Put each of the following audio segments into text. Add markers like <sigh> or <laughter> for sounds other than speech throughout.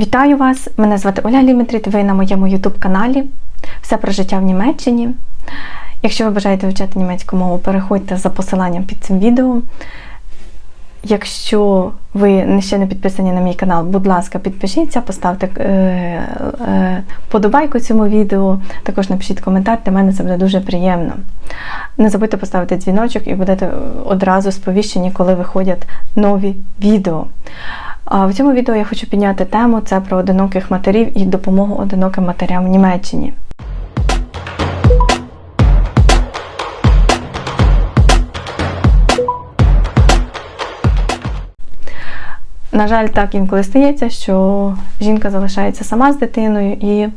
Вітаю вас! Мене звати Оля Ліметріт, ви на моєму YouTube-каналі Все про життя в Німеччині. Якщо ви бажаєте вивчати німецьку мову, переходьте за посиланням під цим відео. Якщо ви ще не підписані на мій канал, будь ласка, підпишіться, поставте е, е, подобайку цьому відео, також напишіть коментар, для мене це буде дуже приємно. Не забудьте поставити дзвіночок і будете одразу сповіщені, коли виходять нові відео. В цьому відео я хочу підняти тему це про одиноких матерів і допомогу одиноким матерям в Німеччині. На жаль, так інколи стається, що жінка залишається сама з дитиною і.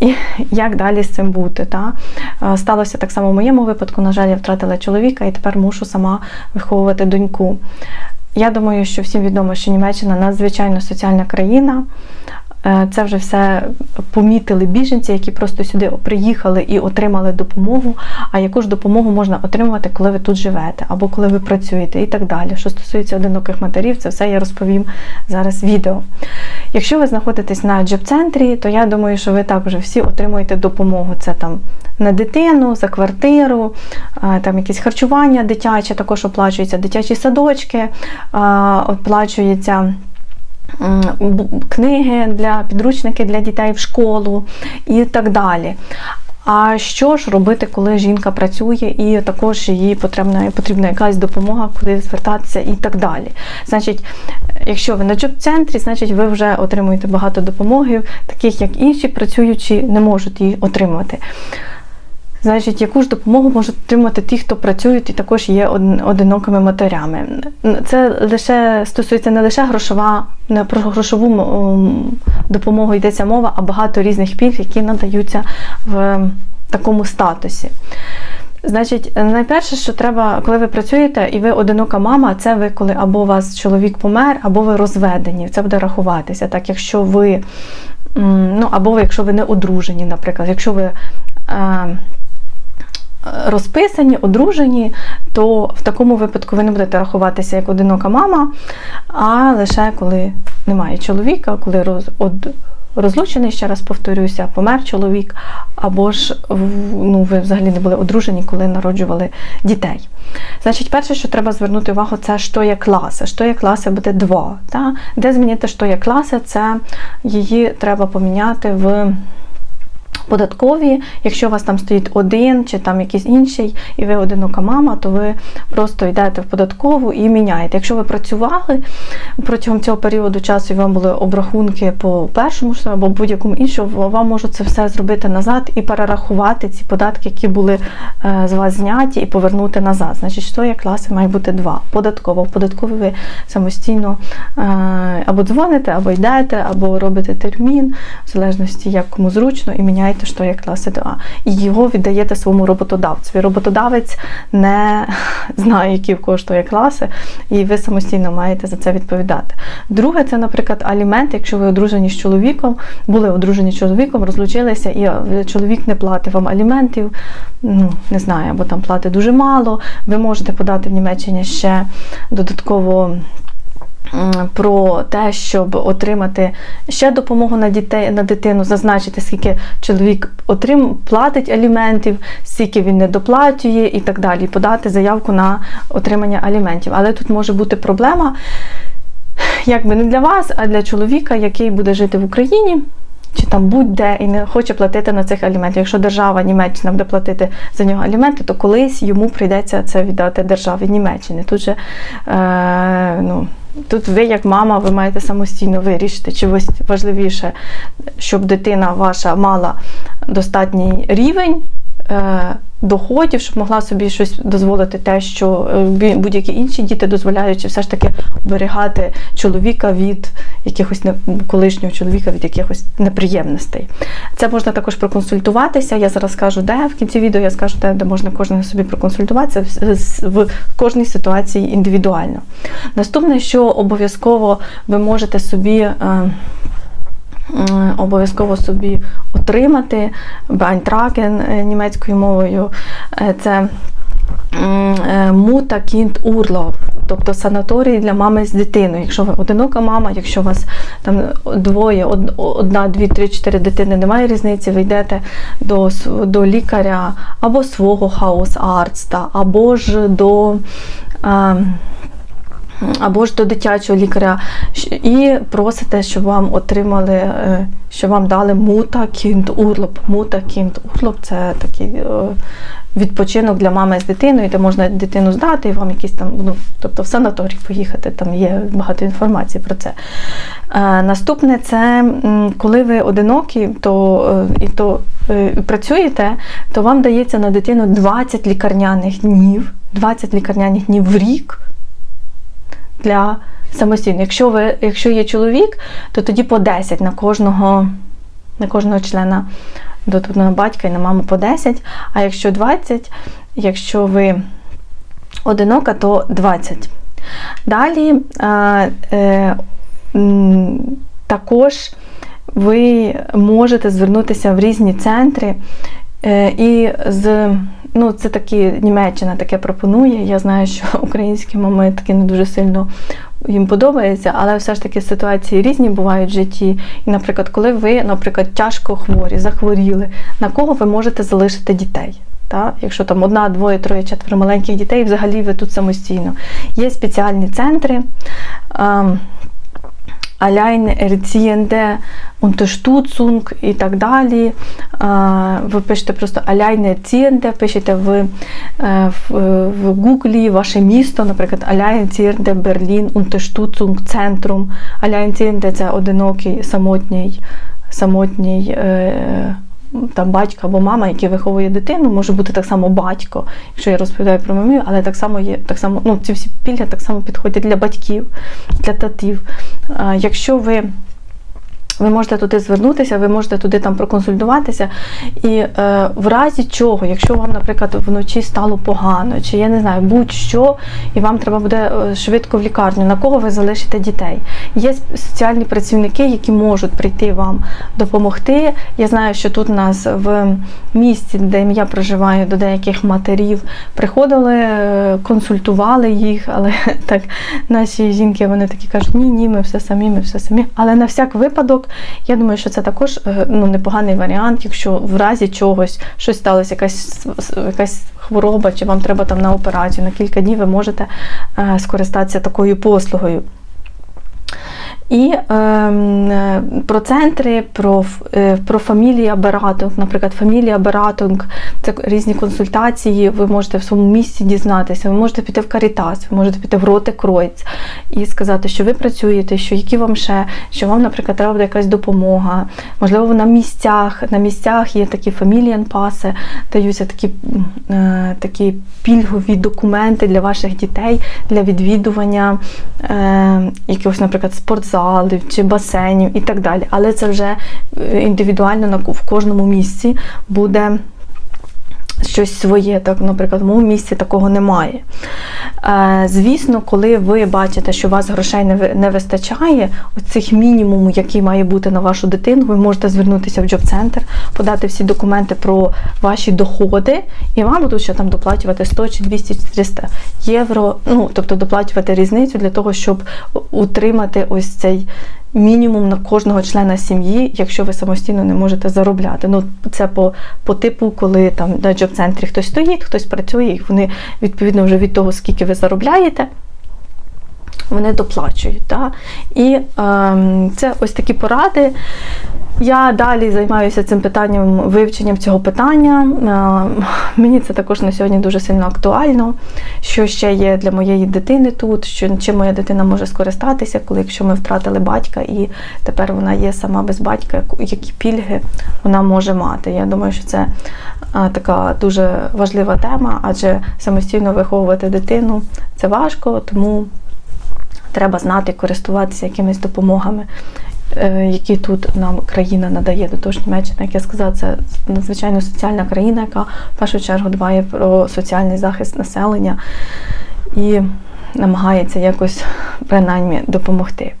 І як далі з цим бути? Та? Сталося так само в моєму випадку. На жаль, я втратила чоловіка і тепер мушу сама виховувати доньку. Я думаю, що всім відомо, що Німеччина надзвичайно соціальна країна. Е, Це вже все помітили біженці, які просто сюди приїхали і отримали допомогу. А яку ж допомогу можна отримувати, коли ви тут живете, або коли ви працюєте, і так далі. Що стосується одиноких матерів, це все я розповім зараз відео. Якщо ви знаходитесь на джоб-центрі, то я думаю, що ви також всі отримуєте допомогу. Це там на дитину, за квартиру, е, там якісь харчування дитяче, також оплачуються дитячі садочки, е, оплачується. Книги для підручники для дітей в школу і так далі. А що ж робити, коли жінка працює, і також їй потрібна, потрібна якась допомога, куди звертатися і так далі. Значить, якщо ви на джоб-центрі, значить ви вже отримуєте багато допомоги, таких як інші працюючі не можуть її отримувати. Значить, яку ж допомогу можуть отримати ті, хто працюють і також є одинокими матерями. Це лише стосується не лише грошова, не про грошову допомогу йдеться мова, а багато різних пільг, які надаються в такому статусі. Значить, найперше, що треба, коли ви працюєте і ви одинока мама, це ви коли або у вас чоловік помер, або ви розведені. Це буде рахуватися. Так, якщо ви, ну або ви, якщо ви не одружені, наприклад, якщо ви. Розписані, одружені, то в такому випадку ви не будете рахуватися як одинока мама, а лише коли немає чоловіка, коли роз, од, розлучений, ще раз повторюся, помер чоловік, або ж ну, ви взагалі не були одружені, коли народжували дітей. Значить, перше, що треба звернути увагу, це що є класи. Що є класи буде два. Та? Де змінити, що є класи, це її треба поміняти в податкові. Якщо у вас там стоїть один чи там якийсь інший, і ви одинока мама, то ви просто йдете в податкову і міняєте. Якщо ви працювали протягом цього періоду часу і вам були обрахунки по першому або будь-якому іншому, вам можуть це все зробити назад і перерахувати ці податки, які були е, з вас зняті, і повернути назад. Значить, що є класи, має бути два. Податково. В податкові ви самостійно е, або дзвоните, або йдете, або робите термін, в залежності, як кому зручно, і міняєте, що є класи 2. І його віддаєте своєму роботодавцю. Роботодавець не <laughs> знає, які в кого є класи, і ви самостійно маєте за це відповідати. Друге, це, наприклад, аліменти, якщо ви одружені з чоловіком, були одружені з чоловіком, розлучилися, і чоловік не платить вам аліментів, ну, не знаю, або там платить дуже мало. Ви можете подати в Німеччині ще додатково про те, щоб отримати ще допомогу на дітей на дитину, зазначити, скільки чоловік отрим, платить аліментів, скільки він не доплачує і так далі. Подати заявку на отримання аліментів. Але тут може бути проблема, якби не для вас, а для чоловіка, який буде жити в Україні. Чи там будь-де і не хоче платити на цих аліментів. Якщо держава Німеччина буде платити за нього аліменти, то колись йому прийдеться це віддати державі Німеччини. Тут же е, ну, тут ви, як мама, ви маєте самостійно вирішити, чи важливіше, щоб дитина ваша мала достатній рівень. Е, Доходів, щоб могла собі щось дозволити, те, що е, будь-які інші діти дозволяють, чи все ж таки оберігати чоловіка від якихось колишнього чоловіка від якихось неприємностей. Це можна також проконсультуватися. Я зараз скажу, де в кінці відео я скажу, де, де можна кожен собі проконсультуватися в кожній ситуації індивідуально. Наступне, що обов'язково ви можете собі. Е, Обов'язково собі отримати Байнтракен німецькою мовою. Е, Це е, Мута Кінт Урлов, тобто санаторій для мами з дитиною. Якщо ви одинока мама, якщо у вас там двоє, одна, дві, три, чотири дитини, немає різниці, ви йдете до, до лікаря або свого хаус-арста, або ж до. е, або ж до дитячого лікаря і просите, щоб вам отримали, е, щоб вам дали мута кінт урлоп. Мута кінт урлоп це такий е, відпочинок для мами з дитиною, де можна дитину здати і вам якісь там, ну, тобто в санаторій поїхати, там є багато інформації про це. Е, Наступне це коли ви одинокі, то і то працюєте, то вам дається на дитину 20 лікарняних днів, 20 лікарняних днів в рік для самостійно. Якщо ви, якщо є чоловік, то тоді по 10 на кожного, на кожного члена дотутного батька і на маму по 10. А якщо 20, якщо ви одинока, то 20. Далі е, е, також ви можете звернутися в різні центри. Е, І з ну, це такі Німеччина таке пропонує. Я знаю, що <laughs> українські мами таки не дуже сильно їм подобається, але все ж таки ситуації різні бувають в житті. І, наприклад, коли ви, наприклад, тяжко хворі, захворіли, на кого ви можете залишити дітей? Та? Якщо там одна, двоє, троє, четверо маленьких дітей, взагалі ви тут самостійно. Є спеціальні центри. ем, Allein Erziehende Unterstützung і так далі. Ви пишете просто Allein Erziehende, пишете в, е, в, Гуглі ваше місто, наприклад, Allein Erziehende Berlin Unterstützung Zentrum. Allein Erziehende – це одинокий самотній, самотній е, там батько або мама, який виховує дитину, може бути так само батько, якщо я розповідаю про мамію, але так само є так само, ну ці всі пільги так само підходять для батьків, для татів. Якщо ви ви можете туди звернутися, ви можете туди там проконсультуватися. І е, в разі чого, якщо вам, наприклад, вночі стало погано, чи я не знаю, будь-що, і вам треба буде е, швидко в лікарню, на кого ви залишите дітей? Є соціальні працівники, які можуть прийти вам допомогти. Я знаю, що тут у нас в місті, де я проживаю, до деяких матерів приходили, е, консультували їх, але <laughs> так наші жінки вони такі кажуть, ні, ні, ми все самі, ми все самі. Але на всяк випадок, я думаю, що це також е, ну, непоганий варіант, якщо в разі чогось щось сталося, якась, якась хвороба, чи вам треба там на операцію на кілька днів, ви можете е, скористатися такою послугою. І ем, е, про центри, про, е, про фамілія Бератунг, наприклад, фамілія Бератунг, це різні консультації, ви можете в своєму місці дізнатися, ви можете піти в Карітас, ви можете піти в Роте Кройц і сказати, що ви працюєте, що які вам ще, що вам, наприклад, треба буде якась допомога. Можливо, на місцях, на місцях є такі фамілієнпаси, даються такі, е, такі пільгові документи для ваших дітей для відвідування е, якихось, наприклад, спортзалів чи басейнів і так далі. Але це вже е, індивідуально в кожному місці буде. Щось своє, так, наприклад, в моєму місці такого немає. Е, звісно, коли ви бачите, що у вас грошей не, вистачає, оцих мінімуму, який має бути на вашу дитину, ви можете звернутися в джоб-центр, подати всі документи про ваші доходи, і вам будуть ще там доплачувати 100 чи 200 чи 300 євро, ну, тобто доплачувати різницю для того, щоб утримати ось цей мінімум на кожного члена сім'ї, якщо ви самостійно не можете заробляти. Ну, це по, по типу, коли там на джоб-центрі хтось стоїть, хтось працює, і вони відповідно вже від того, скільки ви заробляєте. Вони доплачують. Да? І ем, це ось такі поради. Я далі займаюся цим питанням, вивченням цього питання. Е, Мені це також на сьогодні дуже сильно актуально. Що ще є для моєї дитини тут, що чим моя дитина може скористатися, коли якщо ми втратили батька, і тепер вона є сама без батька, які пільги вона може мати. Я думаю, що це е, така дуже важлива тема, адже самостійно виховувати дитину це важко, тому треба знати користуватися якимись допомогами, е, які тут нам країна надає. До того ж, Німеччина, як я сказала, це надзвичайно соціальна країна, яка в першу чергу дбає про соціальний захист населення і намагається якось принаймні допомогти.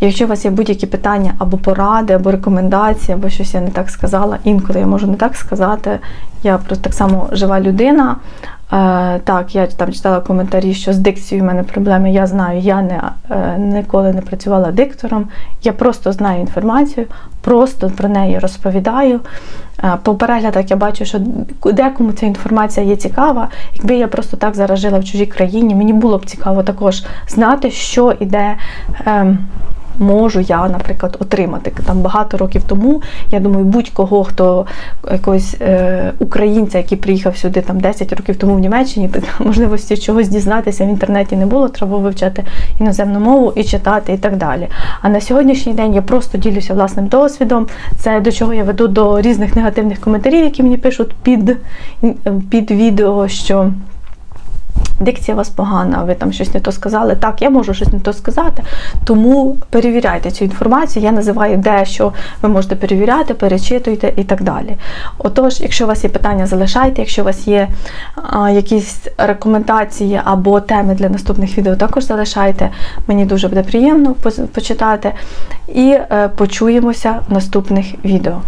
Якщо у вас є будь-які питання або поради, або рекомендації, або щось я не так сказала, інколи я можу не так сказати. Я просто так само жива людина. Е, так, я там читала коментарі, що з дикцією в мене проблеми. Я знаю, я не, е, ніколи не працювала диктором. Я просто знаю інформацію, просто про неї розповідаю. Е, по переглядах я бачу, що декому ця інформація є цікава. Якби я просто так зараз жила в чужій країні, мені було б цікаво також знати, що іде. Можу я, наприклад, отримати там багато років тому. Я думаю, будь-кого, хто якогось е, українця, який приїхав сюди там 10 років тому в Німеччині, можливості чогось дізнатися в інтернеті не було. Треба вивчати іноземну мову і читати, і так далі. А на сьогоднішній день я просто ділюся власним досвідом. Це до чого я веду до різних негативних коментарів, які мені пишуть під, під відео, що. Дикція у вас погана, ви там щось не то сказали. Так, я можу щось не то сказати, тому перевіряйте цю інформацію. Я називаю де, що ви можете перевіряти, перечитуйте і так далі. Отож, якщо у вас є питання, залишайте. Якщо у вас є а, якісь рекомендації або теми для наступних відео, також залишайте. Мені дуже буде приємно почитати. І е, почуємося в наступних відео.